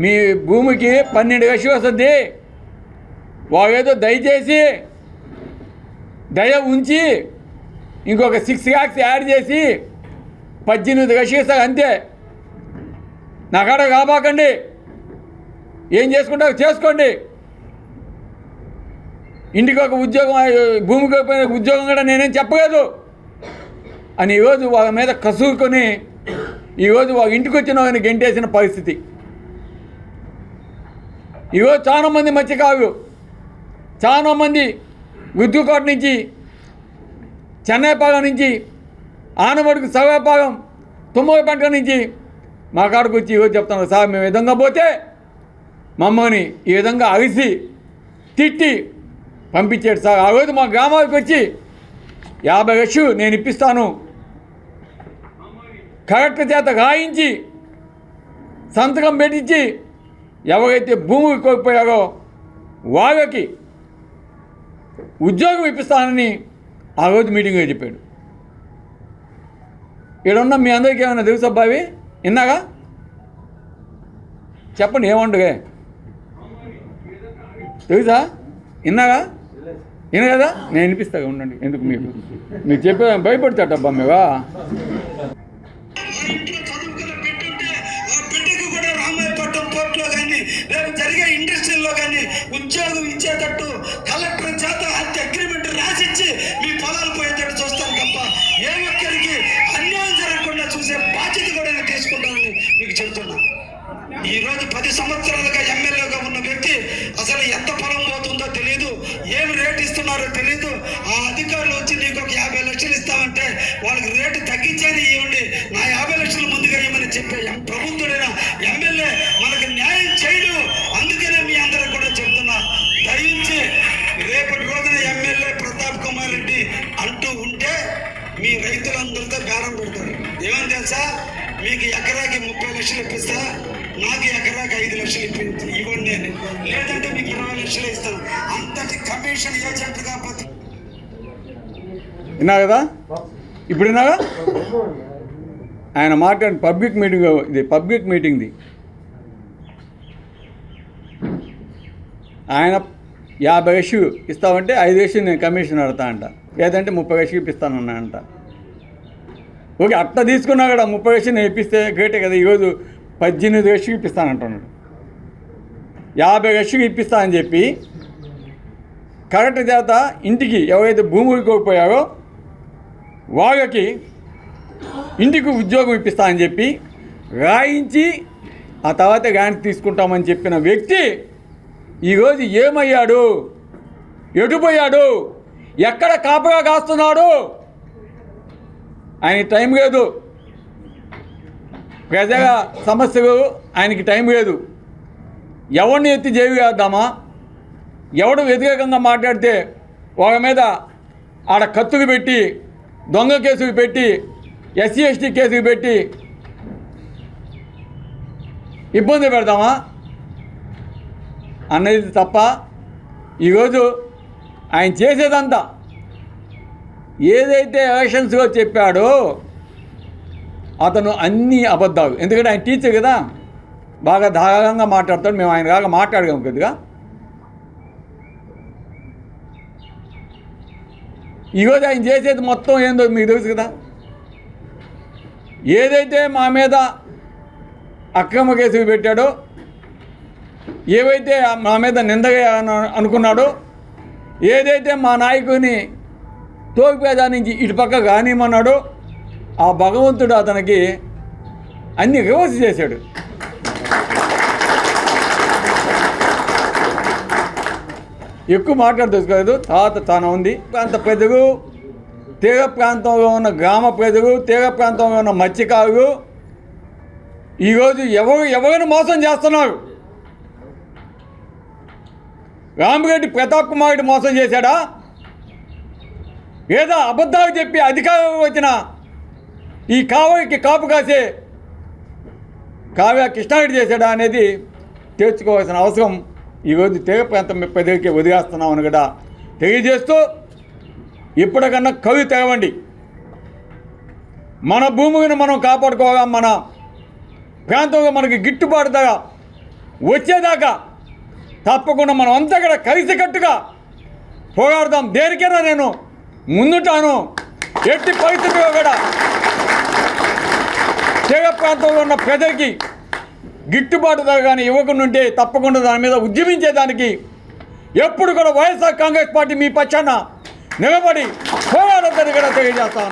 మీ భూమికి పన్నెండు కసి వస్తుంది వావేదో దయచేసి దయ ఉంచి ఇంకొక సిక్స్ గ్యాక్స్ యాడ్ చేసి పద్దెనిమిది కసి ఇస్తారు అంతే. నా కాడ ఏం చేసుకుంటావు చేసుకోండి. ఇంటికి ఒక ఉద్యోగం భూమికి ఉద్యోగం కూడా నేనేం చెప్పలేదు. అని ఈరోజు వాళ్ళ మీద కసురుకొని ఈరోజు వాళ్ళ ఇంటికి వచ్చిన వాళ్ళని గెంటేసిన పరిస్థితి. ఇవో చాలామంది మత్స్యకారులు చాలామంది గుద్దుకోట నుంచి చెన్నైపాలెం నుంచి ఆనమడుగు సర్వేపాలెం పంట నుంచి మా కాడకు వచ్చి ఈరోజు చెప్తాను సార్ మేము విధంగా పోతే మమ్మల్ని ఈ విధంగా అరిసి తిట్టి పంపించాడు సార్. ఆ రోజు మా గ్రామానికి వచ్చి యాభై లక్షలు నేను ఇప్పిస్తాను. కరెక్ట్ చేత గాయించి సంతకం పెట్టించి ఎవరైతే భూమి కోల్పోయారో వాళ్ళకి ఉద్యోగం ఇప్పిస్తానని ఆ రోజు మీటింగ్లో చెప్పాడు. ఇక్కడ మీ అందరికీ ఏమైనా తెలుసు అబ్బాయి విన్నాగా చెప్పండి ఏమండగా తెలుసా? విన్నాగా విన కదా? నేను వినిపిస్తా ఉండండి ఎందుకు మీకు? మీకు చెప్పే భయపడతాడబ్బా మేవా ఉద్యోగం ఇచ్చేటట్టు కలెక్టర్ చేత హత్య అగ్రిమెంట్ రాసిచ్చి మీ పొలాలు పోయేటట్టు చూస్తాను తప్ప ఏ ఒక్కరికి అన్యాయం జరగకుండా చూసే బాధ్యత కూడా నేను తీసుకుంటానని మీకు చెబుతున్నా. ఈ రోజు పది సంవత్సరాలుగా ఎమ్మెల్యేగా ఉన్న వ్యక్తి అసలు ఎంత పొలం పోతుందో తెలియదు ఏమి రేటు ఇస్తున్నారో తెలియదు ఆ అధికారులు మీకు ఎకరాకి ముప్పై లక్షలు ఇప్పిస్తా నాకు ఎకరాకి ఐదు లక్షలు ఇప్పి ఇవ్వండి అని లేదంటే మీకు ఇరవై లక్షలు ఇస్తాను. అంతటి కమిషన్ ఏజెంట్ కాకపోతే విన్నా కదా? ఇప్పుడు విన్నాగా ఆయన మాట్లాడి పబ్లిక్ మీటింగ్ ఇది పబ్లిక్ మీటింగ్ది. ఆయన యాభై వేసు ఇస్తామంటే ఐదు వేసు నేను కమిషన్ అడతా అంట. లేదంటే ముప్పై వేసు ఇప్పిస్తానన్నా అంట ఓకే అట్ట తీసుకున్నా కూడా ముప్పై వేసు ఇప్పిస్తే గ్రేటే కదా ఈరోజు పద్దెనిమిది వేసు ఇప్పిస్తానంటున్నాడు యాభై వేసుకి ఇప్పిస్తా అని చెప్పి కరెక్ట్ చేత ఇంటికి ఎవరైతే భూములు కోల్పోయారో వాళ్ళకి ఇంటికి ఉద్యోగం ఇప్పిస్తా అని చెప్పి రాయించి ఆ తర్వాత గ్రాంట్ తీసుకుంటామని చెప్పిన వ్యక్తి ఈరోజు ఏమయ్యాడు? ఎటుపోయాడు? ఎక్కడ కాపగా కాస్తున్నాడు? ఆయన టైం లేదు. ప్రజల సమస్యలు ఆయనకి టైం లేదు. ఎవరిని ఎత్తి జైలు వేద్దామా? ఎవడు వ్యతిరేకంగా మాట్లాడితే వాళ్ళ మీద ఆడ కత్తులు పెట్టి దొంగ కేసులు పెట్టి ఎస్సీ ఎస్టీ కేసులు పెట్టి ఇబ్బంది పెడతామా అన్నది తప్ప ఈరోజు ఆయన చేసేదంతా ఏదైతే ఎలక్షన్స్లో చెప్పాడో అతను అన్నీ అబద్ధాలు. ఎందుకంటే ఆయన టీచర్ కదా. బాగా ధారాళంగా మాట్లాడతాడు. మేము ఆయన కాక మాట్లాడగలం కొద్దిగా. ఈరోజు ఆయన చేసేది మొత్తం ఏందో మీకు తెలుసు కదా. ఏదైతే మా మీద అక్రమ కేసులు పెట్టాడో ఏవైతే మా మీద నిందగా అనుకున్నాడో ఏదైతే మా నాయకుని తోపిపేద నుంచి ఇటు పక్క కానిమన్నాడో ఆ భగవంతుడు అతనికి అన్ని రివర్స్ చేశాడు. ఎక్కువ మాట్లాడదలుచుకోలేదు తాత చాలా ఉంది. ప్రాంత ప్రజలు తీర ప్రాంతంలో ఉన్న గ్రామ ప్రజలు తీర ప్రాంతంలో ఉన్న మత్స్యకారులు ఈరోజు ఎవరు ఎవరిని మోసం చేస్తున్నారు? రామిరెడ్డి ప్రతాప్ కుమారుడు మోసం చేశాడా? ఏదో అబద్ధాలు చెప్పి అధికారం వచ్చిన ఈ కావలికి కాపు కాసే కావ్య కృష్ణారెడ్డి చేశాడా అనేది తేల్చుకోవాల్సిన అవసరం. ఈరోజు తెగ ప్రాంతం ప్రజలకి వదిలేస్తున్నామని కూడా తెలియజేస్తూ ఇప్పటికన్నా కవి తెగవండి. మన భూమిని మనం కాపాడుకోగా మన ప్రాంతంలో మనకి గిట్టుబాటు ధర వచ్చేదాకా తప్పకుండా మనం అంతా కూడా కలిసికట్టుగా పోరాడదాం. దేనికైనా నేను ముందుంటాను. ఎట్టి పరిస్థితిలో కూడా తీర ప్రాంతంలో ఉన్న ప్రజలకి గిట్టుబాటు ధర కానీ ఇవ్వకుండా ఉంటే తప్పకుండా దాని మీద ఉద్యమించేదానికి ఎప్పుడు కూడా వైఎస్ఆర్ కాంగ్రెస్ పార్టీ మీ పక్షాన నిలబడి పోరాడద్దని కూడా తెలియజేస్తా